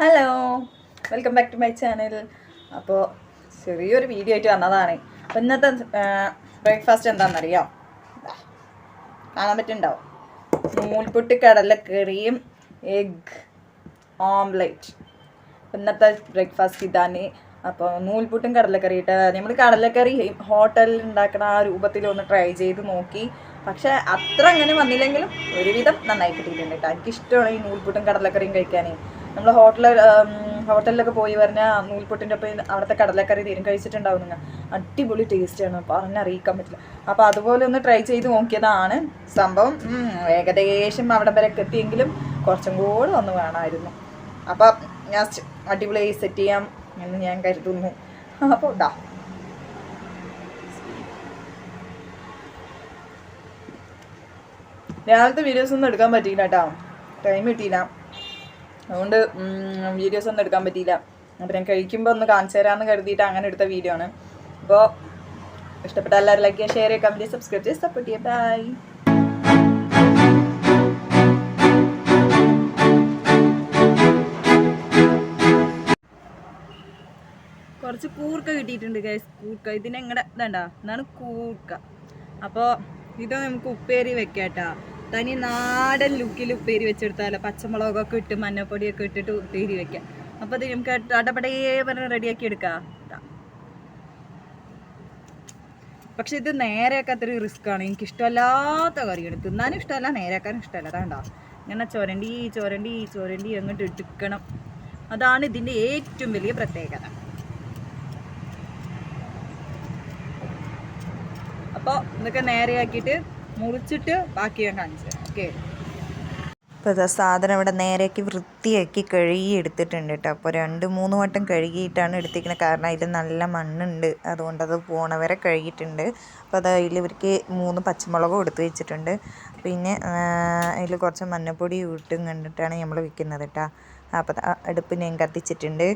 Hello welcome back to my channel അപ്പോൾ ചെറിയൊരു video ആയിട്ട് വന്നതാണ്. അപ്പോൾ ഇന്നത്തെ ബ്രേക്ക്ഫാസ്റ്റ് എന്താണെന്നറിയാം കാണാൻ പറ്റുന്നുണ്ടാവും. നൂൽപുട്ട് കടലക്കറിയും എഗ് ഓംലെറ്റ് ഇന്നത്തെ ബ്രേക്ക്ഫാസ്റ്റ് ഇതാണ്. അപ്പോൾ നൂൽപുട്ടും കടലക്കറി ഇട്ട് നമ്മൾ കടലക്കറി ഹോട്ടലിൽ ഉണ്ടാക്കുന്ന ആ രൂപത്തിൽ ഒന്ന് ട്രൈ ചെയ്ത് നോക്കി. പക്ഷെ അത്ര അങ്ങനെ വന്നില്ലെങ്കിലും ഒരുവിധം നന്നായി കിട്ടിയിട്ടുണ്ട് കേട്ടോ. എനിക്കിഷ്ടമാണ് ഈ നൂൽപുട്ടും കടലക്കറിയും കഴിക്കാൻ നമ്മൾ ഹോട്ടലിൽ ഹോട്ടലിലൊക്കെ പോയി പറഞ്ഞാൽ നൂൽപുട്ടിന്റെ ഒപ്പം അവിടുത്തെ കടലക്കറി തീരും കഴിച്ചിട്ടുണ്ടാവും നിങ്ങൾ അടിപൊളി ടേസ്റ്റാണ് പറഞ്ഞറിയിക്കാൻ പറ്റില്ല. അപ്പോൾ അതുപോലെ ഒന്ന് ട്രൈ ചെയ്ത് നോക്കിയതാണ്. സംഭവം ഏകദേശം അവിടെ വരെ എത്തിയെങ്കിലും കുറച്ചും കൂടെ ഒന്ന് വേണമായിരുന്നു. അപ്പം ഞാൻ അടിപൊളിയായി സെറ്റ് ചെയ്യാം എന്ന് ഞാൻ കരുതുന്നു. അപ്പോൾ ഇതാ രാവിലത്തെ വീഡിയോസ് ഒന്നും എടുക്കാൻ പറ്റിയില്ല കേട്ടോ ടൈം കിട്ടിയില്ല. അതുകൊണ്ട് വീഡിയോസ് ഒന്നും എടുക്കാൻ പറ്റിയില്ല. അപ്പോൾ ഞാൻ കഴിക്കുമ്പോൾ ഒന്ന് കാണിച്ചു തരാമെന്ന് കരുതിയിട്ട് അങ്ങനെ എടുത്ത വീഡിയോ ആണ്. അപ്പോൾ ഇഷ്ടപ്പെട്ട എല്ലാവരും ലൈക്ക് ചെയ്യുക ഷെയർ ചെയ്യുക കമന്റ് സബ്സ്ക്രൈബ് ചെയ്യുക സപ്പോർട്ട് ചെയ്യുക. ബൈ കുറച്ച് കൂർക്ക കിട്ടിയിട്ടുണ്ട് ഗൈസ് കൂർക്ക. ഇതിനെങ്ങടെ ഇതണ്ട? ഇതാണ് കൂർക്ക. അപ്പോൾ ഇത് നമുക്ക് ഉപ്പേരി വെക്കാട്ടാ. തനി നാടൻ ലുക്കിൽ ഉപ്പേരി വെച്ചെടുത്താലോ? പച്ചമുളകൊക്കെ ഇട്ട് മഞ്ഞപ്പൊടിയൊക്കെ ഇട്ടിട്ട് ഉപ്പേരി വെക്കാം. അപ്പോൾ അത് നമുക്ക് അടപടയെ പറഞ്ഞ് റെഡിയാക്കി എടുക്കാം. പക്ഷെ ഇത് നേരെയൊക്കെ അത്ര റിസ്ക് ആണ്. എനിക്ക് ഇഷ്ടമല്ലാത്ത കറിയാണ്. തിന്നാനും ഇഷ്ടമല്ല നേരെയാക്കാനും ഇഷ്ടമല്ല. അതാണ്ടോ ഇങ്ങനെ ചൊരണ്ടി ചൊരണ്ടി ചൊരണ്ടി അങ്ങോട്ട് എടുക്കണം. അതാണ് ഇതിന്റെ ഏറ്റവും വലിയ പ്രത്യേകത. അപ്പോൾ ഇതൊക്കെ നേരെയാക്കിയിട്ട് മുറിച്ചിട്ട് ബാക്കി ഞാൻ കാണിച്ചു ഓക്കെ. അപ്പോൾ ഇതാ സാധനം ഇവിടെ നേരെയാക്കി വൃത്തിയാക്കി കഴുകി എടുത്തിട്ടുണ്ട് കേട്ടോ. അപ്പോൾ രണ്ട് മൂന്ന് വട്ടം കഴുകിയിട്ടാണ് എടുത്തിരിക്കുന്നത്. കാരണം അതിൽ നല്ല മണ്ണുണ്ട്. അതുകൊണ്ട് അത് പോണവരെ കഴുകിയിട്ടുണ്ട്. അപ്പോൾ അത് അതിൽ ഇവർക്ക് മൂന്ന് പച്ചമുളകും എടുത്തു വെച്ചിട്ടുണ്ട്. പിന്നെ അതിൽ കുറച്ച് മഞ്ഞപ്പൊടി ഇട്ടും കണ്ടിട്ടാണ് നമ്മൾ വിൽക്കുന്നത് കേട്ടോ. അപ്പോൾ അടുപ്പ് ഞാൻ കത്തിച്ചിട്ടുണ്ട്.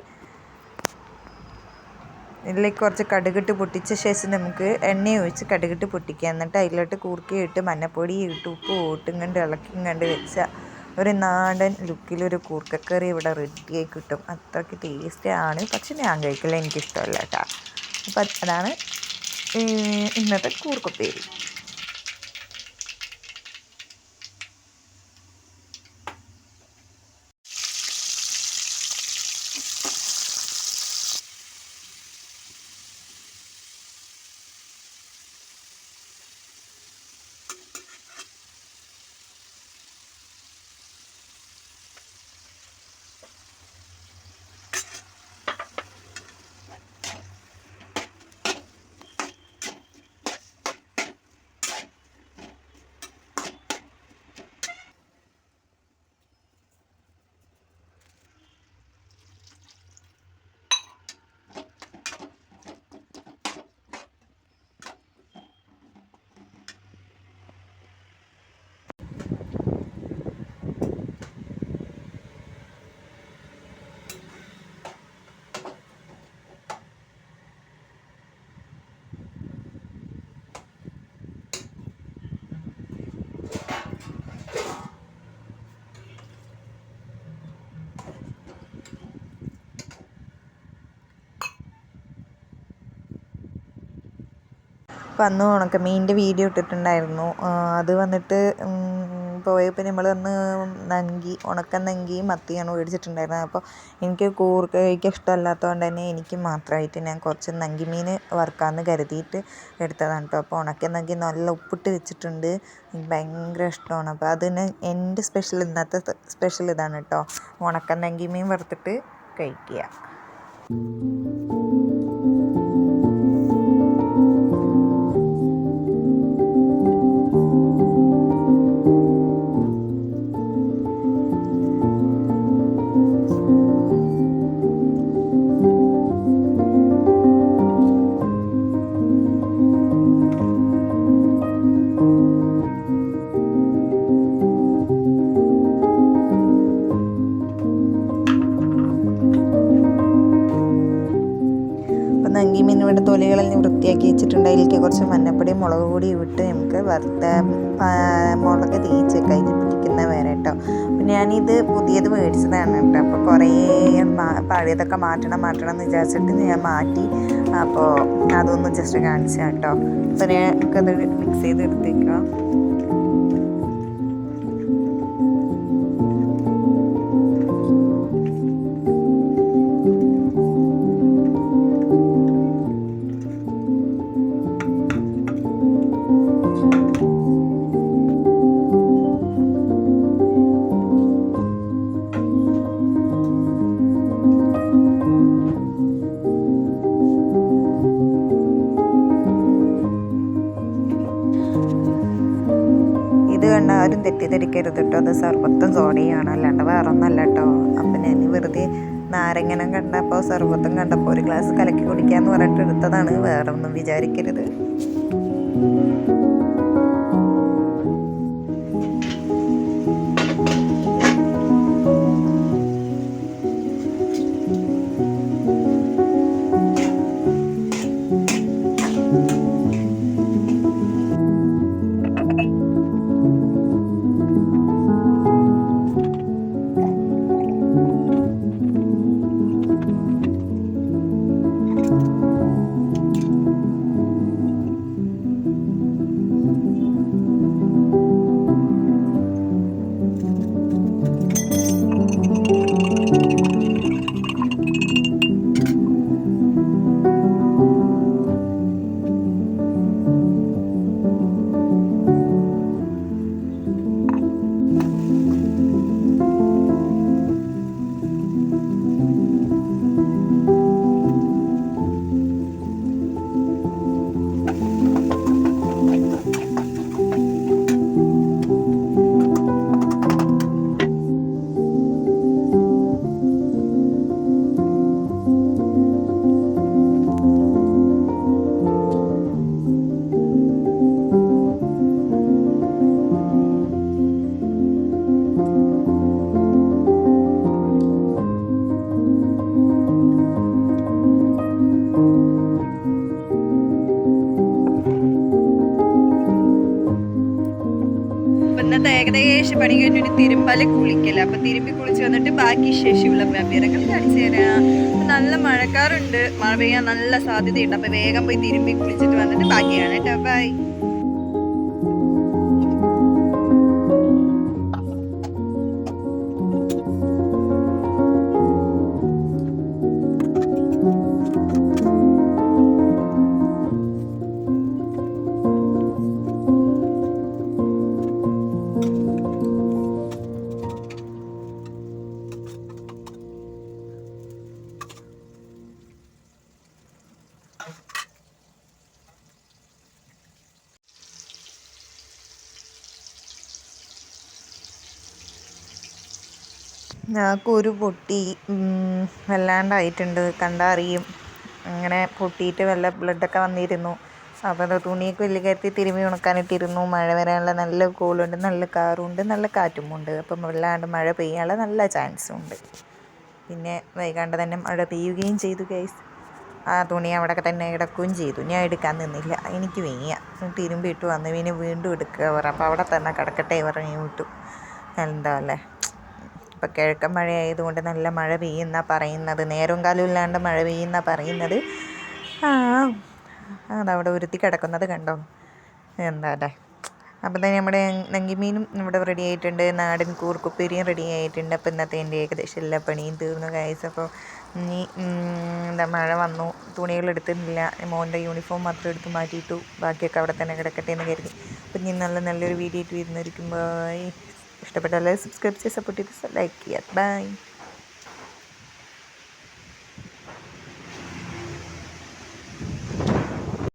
ഇതിലേക്ക് കുറച്ച് കടുകിട്ട് പൊട്ടിച്ച ശേഷം നമുക്ക് എണ്ണ ഒഴിച്ച് കടുകിട്ട് പൊട്ടിക്കാം. എന്നിട്ട് അതിലോട്ട് കൂർക്കയിട്ട് മഞ്ഞപ്പൊടി ഇട്ട് ഉപ്പ് ഇട്ടും കണ്ട് ഇളക്കിയും കണ്ട് വെച്ച ഒരു നാടൻ ലുക്കിലൊരു കൂർക്കക്കറി ഇവിടെ റെഡിയായി കിട്ടും. അത്രയ്ക്ക് ടേസ്റ്റ് ആണ്. പക്ഷെ ഞാൻ കഴിക്കില്ല എനിക്കിഷ്ടമല്ല കേട്ടോ. അപ്പം അതാണ് ഇന്നത്തെ കൂർക്കപ്പേരി. അപ്പോൾ അന്ന് ഉണക്കമീനിന്റെ വീഡിയോ ഇട്ടിട്ടുണ്ടായിരുന്നു. അത് വന്നിട്ട് പോയപ്പോൾ നമ്മൾ അന്ന് നങ്കി ഉണക്ക നങ്കി മത്തിയാണ് മേടിച്ചിട്ടുണ്ടായിരുന്നത്. അപ്പോൾ എനിക്ക് കൂർക്ക കഴിക്കാൻ ഇഷ്ടമല്ലാത്തതുകൊണ്ട് തന്നെ എനിക്ക് മാത്രമായിട്ട് ഞാൻ കുറച്ച് നങ്കി മീൻ വറുക്കാമെന്ന് കരുതിയിട്ട് എടുത്തതാണ് കേട്ടോ അപ്പോൾ ഉണക്ക നങ്കി നല്ല ഉപ്പിട്ട് വെച്ചിട്ടുണ്ട്. എനിക്ക് ഭയങ്കര ഇഷ്ടമാണ്. അപ്പോൾ അതിന് എന്റെ സ്പെഷ്യൽ ഇന്നത്തെ സ്പെഷ്യൽ ഇതാണ് കേട്ടോ ഉണക്ക നങ്കി മീൻ വറുത്തിട്ട് കഴിക്കുക. തൊലികളിൽ നിന്ന് വൃത്തിയാക്കി വെച്ചിട്ടുണ്ട്. അതിലേക്ക് കുറച്ച് മഞ്ഞപ്പൊടി മുളക് പൊടി ഇട്ട് നമുക്ക് വറുത്ത മുളക് തേച്ച് കഴിഞ്ഞ് പിടിക്കുന്ന വരെ കേട്ടോ. അപ്പം ഞാനിത് പുതിയത് മേടിച്ചതാണ് കേട്ടോ. അപ്പോൾ കുറേ പഴയതൊക്കെ മാറ്റണം മാറ്റണം എന്ന് വിചാരിച്ചിട്ട് ഞാൻ മാറ്റി. അപ്പോൾ അതൊന്ന് ജസ്റ്റ് കാണിച്ചാട്ടോ അപ്പോൾ നമുക്കത് മിക്സ് ചെയ്ത് എടുത്തേക്കുക ഇത് കണ്ട ആരും തെറ്റിദ്ധരിക്കരുത് കേട്ടോ അത് സർബത്തും സോഡയാണ് അല്ലാണ്ട് വേറെ ഒന്നല്ല കേട്ടോ അപ്പം ഞാൻ വെറുതെ നാരങ്ങനം കണ്ടപ്പോൾ സർബത്തും കണ്ടപ്പോൾ ഒരു ഗ്ലാസ് കലക്കി കുടിക്കാന്ന് പറഞ്ഞിട്ട് എടുത്തതാണ്. വേറെ ഒന്നും വിചാരിക്കരുത്. ഏകദേശം പണി കഴിഞ്ഞിട്ട് തിരുമ്പാൽ കുളിക്കൽ. അപ്പൊ തിരുമ്പി കുളിച്ച് വന്നിട്ട് ബാക്കി ശേഷിയുള്ള വ്യാപാരങ്ങൾ കാണിച്ചു തരാം. നല്ല മഴക്കാറുണ്ട്. മഴ പെയ്യാൻ നല്ല സാധ്യതയുണ്ട്. അപ്പൊ വേഗം പോയി തിരുമ്പി കുളിച്ചിട്ട് വന്നിട്ട് ബാക്കിയാണ്. കേട്ടോ ബൈ. കുരു പൊട്ടി വല്ലാണ്ടായിട്ടുണ്ട്. കണ്ടാൽ അങ്ങനെ പൊട്ടിയിട്ട് വല്ല ബ്ലഡൊക്കെ വന്നിരുന്നു. അപ്പോൾ അത് തുണിയൊക്കെ വലിയ കയറ്റി തിരുമ്മി ഉണക്കാനിട്ടിരുന്നു. മഴ വരാനുള്ള നല്ല കോളുണ്ട് നല്ല കാറുണ്ട് നല്ല കാറ്റുമുണ്ട്. അപ്പം വല്ലാണ്ട് മഴ പെയ്യാനുള്ള നല്ല ചാൻസും ഉണ്ട് പിന്നെ വൈകാണ്ട് തന്നെ മഴ പെയ്യുകയും ചെയ്തു ഗൈസ് ആ തുണി അവിടെ തന്നെ കിടക്കുകയും ചെയ്തു. ഞാൻ എടുക്കാൻ നിന്നില്ല. എനിക്ക് വയ്യ. തിരുമ്പിയിട്ട് വന്ന്. പിന്നെ വീണ്ടും എടുക്കുക പറ. അപ്പോൾ അവിടെ തന്നെ കിടക്കട്ടെ പറഞ്ഞു വിട്ടു. എന്താ അല്ലേ? ഇപ്പം കിഴക്കൻ മഴയായതുകൊണ്ട് നല്ല മഴ പെയ്യുന്ന പറയുന്നത്. നേരം കാലം ഇല്ലാണ്ട് മഴ പെയ്യുന്ന പറയുന്നത്. ആ അതവിടെ ഉരുത്തി കിടക്കുന്നത് കണ്ടോ? എന്താ അല്ലേ അപ്പം തന്നെ നമ്മുടെ നങ്കിമീനും ഇവിടെ റെഡി ആയിട്ടുണ്ട്. നാടൻ കൂർക്കുപ്പേരിയും റെഡി ആയിട്ടുണ്ട്. അപ്പം ഇന്നത്തെ എന്റെ ഏകദേശം എല്ലാ പണിയും തീർന്നു കഴിച്ചു അപ്പോൾ ഇനി എന്താ മഴ വന്നു. തുണികൾ എടുത്തിട്ടില്ല. മോന്റെ യൂണിഫോം മാത്രം എടുത്ത് മാറ്റിയിട്ടു. ബാക്കിയൊക്കെ അവിടെ തന്നെ കിടക്കട്ടെ എന്ന് കരുതി. അപ്പം ഇനി നല്ല നല്ലൊരു വീഡിയോ ഇട്ട് വരുന്നതായിരിക്കും. ബൈ ഇഷ്ടപ്പെട്ടാൽ സബ്സ്ക്രൈബ് ചെയ്ത് സപ്പോർട്ട് ചെയ്ത് ലൈക്ക് ചെയ്യുക ബൈ